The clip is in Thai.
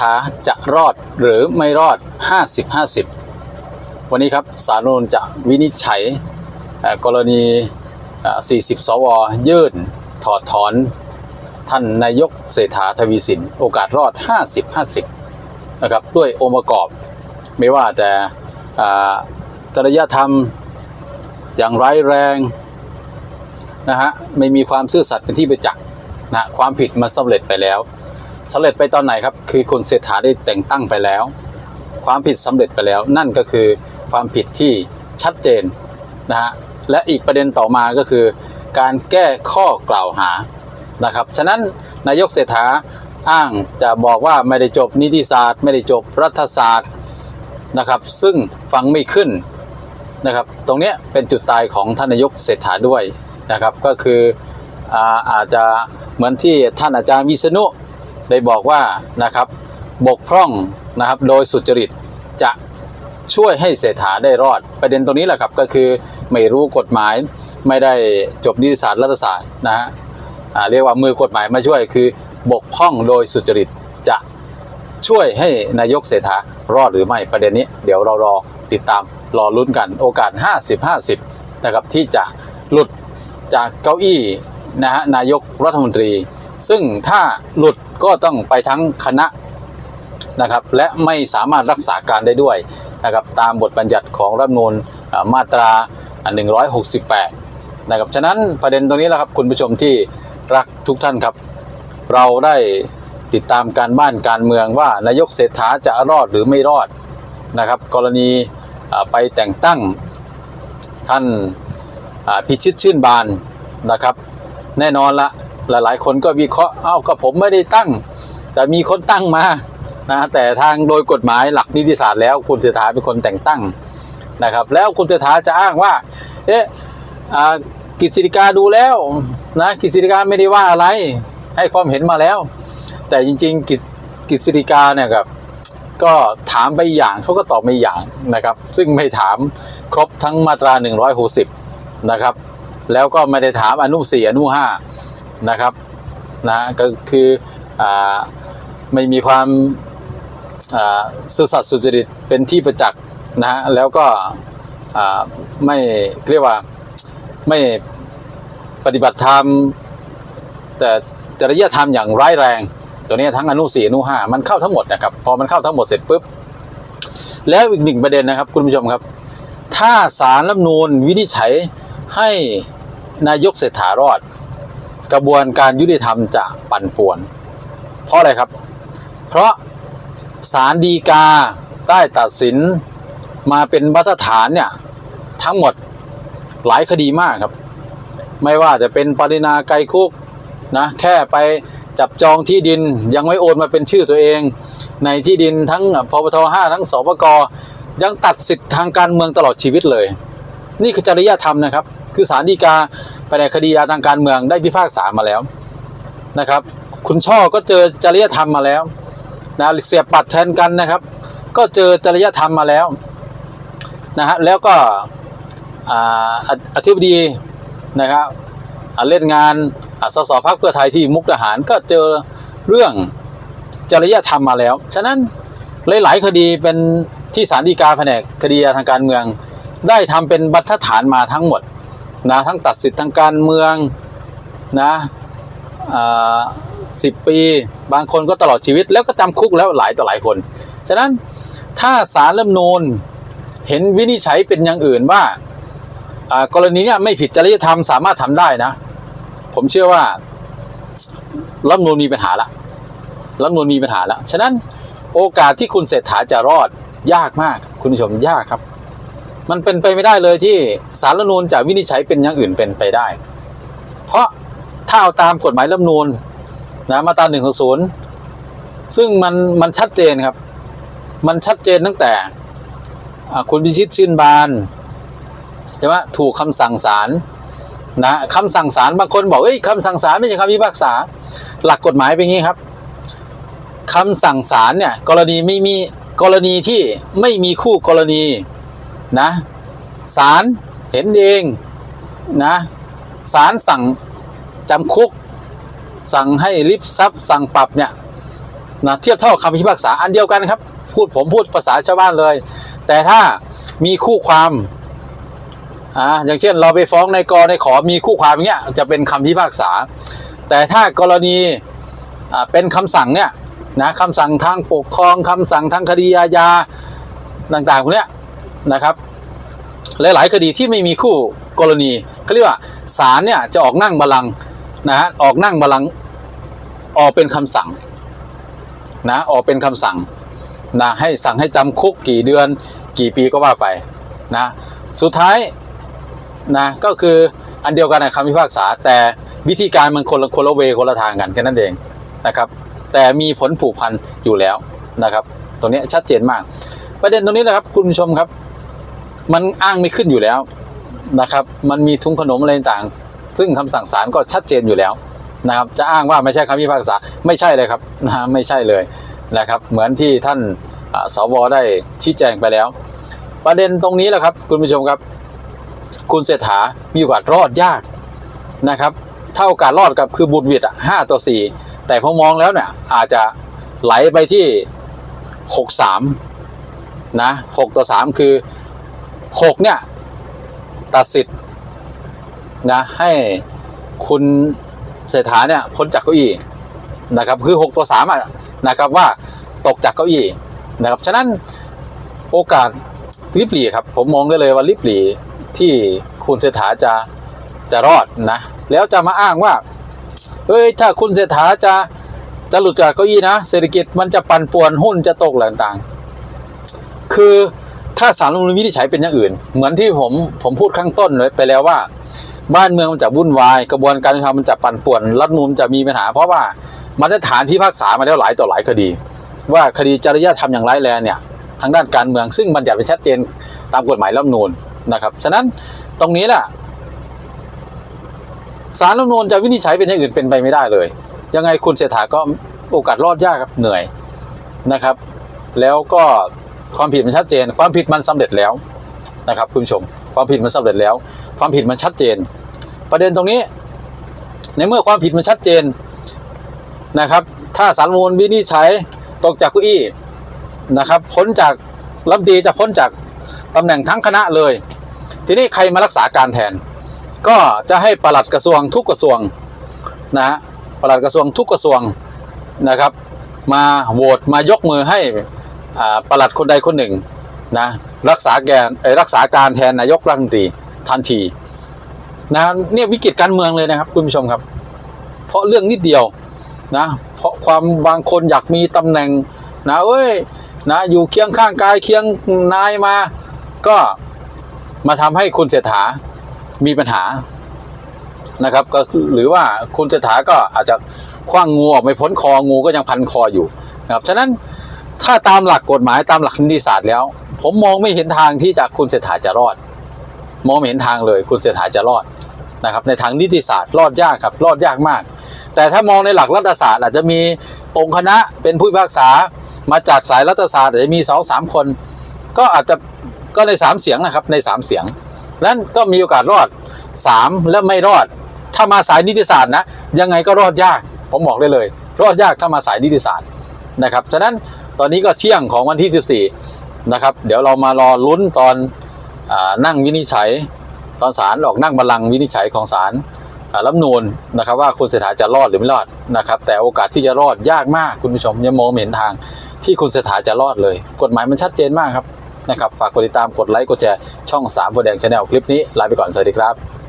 ฐาจะรอดหรือไม่รอด 50-50 วันนี้ครับสารนูญจะวินิจฉัยกรณี 40 สว ยื่น ถอดถอน ท่านนายกเศรษฐาทวีสิน โอกาสรอด 50-50 นะครับ ด้วยองค์ประกอบ ไม่ว่าแต่จริยธรรมอย่างร้ายแรงนะฮะไม่มีความซื่อสัตย์เป็นที่ประจักษ์นะความผิดมาสำเร็จไปแล้ว สำเร็จไปตอนไหนครับ คือคุณเศรษฐาได้แต่งตั้งไปแล้ว ความผิดสำเร็จไปแล้ว นั่นก็คือความผิดที่ชัดเจนนะฮะและอีกประเด็นต่อมาก็คือ การแก้ข้อกล่าวหานะครับฉะนั้นนายกเศรษฐาอ้างจะบอกว่าไม่ได้จบนิติศาสตร์ ไม่ได้จบรัฐศาสตร์นะครับซึ่งฟังไม่ขึ้นนะครับตรงเนี้ยเป็นจุดตายของท่านนายกเศรษฐาด้วยนะครับก็คืออาอาจจะเหมือนที่ท่านอาจารย์วิษณุ ได้บอกว่านะครับบกพร่องนะครับโดยสุจริตจะช่วยให้เศรษฐาได้รอด ประเด็นตรงนี้แหละครับก็คือไม่รู้กฎหมายไม่ได้จบนิติศาสตร์รัฐศาสตร์นะฮะเรียกว่ามือกฎหมายมาช่วยคือบกพร่องโดยสุจริตจะช่วยให้นายกเศรษฐารอดหรือไม่ประเด็นนี้ เดี๋ยวเรารอติดตามรอลุ้นกันโอกาส 50-50 นะครับที่จะหลุดจากเก้าอี้นะฮะนายกรัฐมนตรี ซึ่งถ้าหลุดก็ต้องไปทั้งคณะนะครับและไม่สามารถรักษาการได้ด้วยนะครับตามบทบัญญัติของรัฐมนูญอ่ามาตรา 168 นะครับฉะนั้นประเด็นตรงนี้แหละครับคุณผู้ชมที่รักทุกท่านครับ เราได้ติดตามการบ้านการเมืองว่านายกเศรษฐาจะรอดหรือไม่รอดนะครับ กรณีไปแต่งตั้งท่านพิชิตชื่นบานนะครับ แน่นอนละ หลายๆ คนก็วิเคราะห์เอ้าก็ผมไม่ได้ตั้ง แต่มีคนตั้งมานะแต่ทางโดยกฎหมายหลักนิติศาสตร์แล้วคุณเศรษฐาเป็นคนแต่งตั้งนะครับ แล้วคุณเศรษฐาจะอ้างว่าเอ๊ะอ่ากฤษฎิกาดูแล้วนะกฤษฎิกาไม่ได้ว่าอะไร ให้ความเห็นมาแล้ว แต่จริงๆกฤษกฤษฎิกาเนี่ยครับก็ถามไปอย่างเขาก็ตอบไม่อย่างนะครับ ซึ่งไม่ถามครบทั้งมาตรา 160 นะครับ แล้วก็ไม่ได้ถามอนุ 4 อนุ 5 นะครับนะก็คืออไม่มีความอ่าซื่อสัตย์สุจริตเป็นที่ประจักษ์นะฮะแล้วก็ไม่เรียกว่าไม่ปฏิบัติธรรม แต่จริยธรรมอย่างร้ายแรง ตัวนี้ทั้งอนุ4อนุ5มันเข้าทั้งหมดนะครับ พอมันเข้าทั้งหมดเสร็จปุ๊บ แล้วอีกหนึ่งประเด็นนะครับ คุณผู้ชมครับ ถ้าสารรัฐนูญวินิจฉัยให้นายกเศรษฐารอด กระบวนการยุติธรรมจะปั่นป่วน เพราะอะไรครับ เพราะสารดีกาได้ตัดสินมาเป็นมาตรฐานเนี่ยทั้งหมดหลายคดีมากครับ ไม่ว่าจะเป็นปรินาไกรคุกนะแค่ไปจับจองที่ดินยังไม่โอนมาเป็นชื่อตัวเอง ในที่ดินทั้งพปท5ทั้งสปกยังตัดสิทธิ์ทางการเมืองตลอดชีวิตเลย นี่คือจริยธรรมนะครับ คือสารดีกา ไปในคดีอาทางการเมืองได้พิพากษามาแล้วนะครับ คุณช่อก็เจอจริยธรรมมาแล้วนะเสียบปัดแทนกันนะครับ ก็เจอจริยธรรมมาแล้วนะฮะแล้วก็ออธิบดีนะครับเล่นงานสสพักเพื่อไทยที่มุกดาหารก็เจอเรื่องจริยธรรมมาแล้ว ฉะนั้นหลาย ๆ คดีเป็นที่ศาลฎีกาแผนกคดีทางการเมือง ได้ทำเป็นบรรทัดฐานมาทั้งหมด นะทั้งตัดสิทธิ์ทางการเมืองนะสิบปี บางคนก็ตลอดชีวิตแล้วก็จำคุกแล้วหลายต่อหลายคน ฉะนั้นถ้าศารัฐธรรมนูญเห็นวินิจฉัยเป็นอย่างอื่นว่ากรณีนี้ไม่ผิดจริยธรรมสามารถทำได้นะ ผมเชื่อว่ารัฐธรรมนูญมีปัญหาละรัฐธรรมนูญมีปัญหาละฉะนั้นโอกาสที่คุณเศรษฐาจะรอดยากมาก คุณผู้ชมยากครับ มันเป็นไปไม่ได้เลยที่สารรัฐนูญจะวินิจฉัยเป็นอย่างอื่นเป็นไปได้ เพราะถ้าเอาตามกฎหมายรัฐนูญนะมาตราหนึ่งของศูนย์ซึ่งมันมันชัดเจนครับ มันชัดเจนตั้งแต่คุณพิชิตชื่นบานใช่ไหมถูกคำสั่งศาลนะคำสั่งศาลบางคนบอกเอ้ยคำสั่งศาลไม่ใช่คำพิพากษา หลักกฎหมายเป็นอย่างนี้ครับคำสั่งศาลเนี่ยกรณีไม่มีกรณีที่ไม่มีคู่กรณี นะศาลเห็นเองนะศาลสั่งจำคุก สั่งให้ริบทรัพย์สั่งปรับเนี่ยนะเทียบเท่าคำพิพากษาอันเดียวกันครับ พูดผมพูดภาษาชาวบ้านเลย แต่ถ้ามีคู่ความอ่าอย่างเช่นเราไปฟ้องในกในขอมีคู่ความอย่างเงี้ยจะเป็นคำพิพากษา แต่ถ้ากรณีอ่าเป็นคำสั่งเนี่ยนะคำสั่งทางปกครองคำสั่งทางคดีอาญาต่างๆพวกเนี้ย นะครับ หลาย ๆ คดีที่ไม่มีคู่กรณีเขาเรียกว่าศาลเนี่ยจะออกนั่งบัลลังก์นะฮะออกนั่งบัลลังก์ออกเป็นคำสั่งนะออกเป็นคำสั่งนะให้สั่งให้จำคุกกี่เดือนกี่ปีก็ว่าไปนะสุดท้ายนะก็คืออันเดียวกันนะคำพิพากษา แต่วิธีการมันคนละคนละเวคนละทางกันแค่นั้นเองนะครับ แต่มีผลผูกพันอยู่แล้วนะครับ ตรงนี้ชัดเจนมาก ประเด็นตรงนี้นะครับ คุณผู้ชมครับ มันอ้างไม่ขึ้นอยู่แล้วนะครับ มันมีทุงขนมอะไรต่างๆซึ่งคำสั่งศาลก็ชัดเจนอยู่แล้วนะครับ จะอ้างว่าไม่ใช่คำพิพากษาไม่ใช่เลยครับนะไม่ใช่เลยนะครับ เหมือนที่ท่านสวได้ชี้แจงไปแล้ว ประเด็นตรงนี้แหละครับ คุณผู้ชมครับ คุณเศรษฐามีโอกาสรอดยากนะครับเท่าโอกาสรอดกับคือบุตรวิดอะห้าต่อสี่แต่พอมองแล้วเนี่ยอาจจะไหลไปที่หกสามนะหกต่อสามคือ หกเนี่ย ตัดสิทธิ์นะให้คุณเศรษฐาเนี่ยพ้นจากเก้าอี้นะครับคือหกต่อสามอะนะครับว่าตกจากเก้าอี้นะครับฉะนั้นโอกาสลิบหลีครับผมมองได้เลยว่าลิบหลีที่คุณเศรษฐาจะจะรอดนะแล้วจะมาอ้างว่าเฮ้ยถ้าคุณเศรษฐาจะจะหลุดจากเก้าอี้นะ เศรษฐกิจมันจะปั่นป่วนหุ้นจะตกอะไรต่างๆคือ ถ้าสารรัฐมนูญวินิจฉัยเป็นอย่างอื่น เหมือนที่ผมผมพูดข้างต้นเลยไปแล้วว่า บ้านเมืองมันจะวุ่นวาย กระบวนการยุติธรรมมันจะปั่นป่วนรัฐมนูญจะมีปัญหา เพราะว่ามาตรฐานที่พิพากษามาแล้วหลายต่อหลายคดี ว่าคดีจริยธรรมอย่างร้ายแรงเนี่ยทางด้านการเมืองซึ่งบัญญัติไว้ชัดเจนตามกฎหมายรัฐมนูญนะครับฉะนั้นตรงนี้แหละสารรัฐมนูญจะวินิจฉัยเป็นอย่างอื่นเป็นไปไม่ได้เลย ยังไงคุณเศรษฐาก็โอกาสรอดยากครับเหนื่อยนะครับ แล้วก็ ความผิดมันชัดเจน ความผิดมันสำเร็จแล้วนะครับคุณผู้ชม ความผิดมันสำเร็จแล้ว ความผิดมันชัดเจน ประเด็นตรงนี้ ในเมื่อความผิดมันชัดเจนนะครับ ถ้าสารมูลวินิจฉัยตกจากเก้าอี้นะครับพ้นจากรัฐมนตรีจะพ้นจากตำแหน่งทั้งคณะเลย ทีนี้ใครมารักษาการแทน ก็จะให้ปลัดกระทรวงทุกกระทรวงนะฮะปลัดกระทรวงทุกกระทรวงนะครับ มาโหวตมายกมือให้ อ่าปลัดคนใดคนหนึ่งนะรักษาแกนรักษาการแทนนายกรัฐมนตรีทันทีนะเนี่ยวิกฤตการเมืองเลยนะครับคุณผู้ชมครับ เพราะเรื่องนิดเดียวนะเพราะความบางคนอยากมีตำแหน่งนะเอ้ยนะอยู่เคียงข้างกายเคียงนายมา ก็มาทำให้คุณเศรษฐามีปัญหานะครับก็หรือว่าคุณเศรษฐาก็อาจจะคว้างงูออกไม่พ้นคองูก็ยังพันคออยู่นะครับฉะนั้น ถ้าตามหลักกฎหมายตามหลักนิติศาสตร์แล้ว ผมมองไม่เห็นทางที่จะคุณเศรษฐาจะรอด มองไม่เห็นทางเลย คุณเศรษฐาจะรอดนะครับ ในทางนิติศาสตร์รอดยากครับ รอดยากมาก แต่ถ้ามองในหลักรัฐศาสตร์ อาจจะมีองค์คณะเป็นผู้พิพากษามาจากสายรัฐศาสตร์อาจจะมีสองสามคน ก็อาจจะก็ในสามเสียงนะครับในสามเสียงนั้นก็มีโอกาสรอดสามและไม่รอด ถ้ามาสายนิติศาสตร์นะยังไงก็รอดยากผมบอกได้เลย รอดยากถ้ามาสายนิติศาสตร์นะครับฉะนั้น ตอนนี้ก็เที่ยงของวันที่ 14 นะครับ เดี๋ยวเรามารอลุ้นตอนอนั่งวินิจฉัย ตอนศาลออกนั่งบัลลังก์วินิจฉัยของศาลรัฐนูนนะครับว่าคุณเศรษฐาจะรอดหรือไม่รอดนะครับ แต่โอกาสที่จะรอดยากมากคุณผู้ชมยังมองเห็นทางที่คุณเศรษฐาจะรอดเลย กฎหมายมันชัดเจนมากครับนะครับฝากกดติดตามกดไลค์กดแชร์ช่อง3ามโพแดงชาแนลคลิปนี้ลาไปก่อนสวัสดีครับ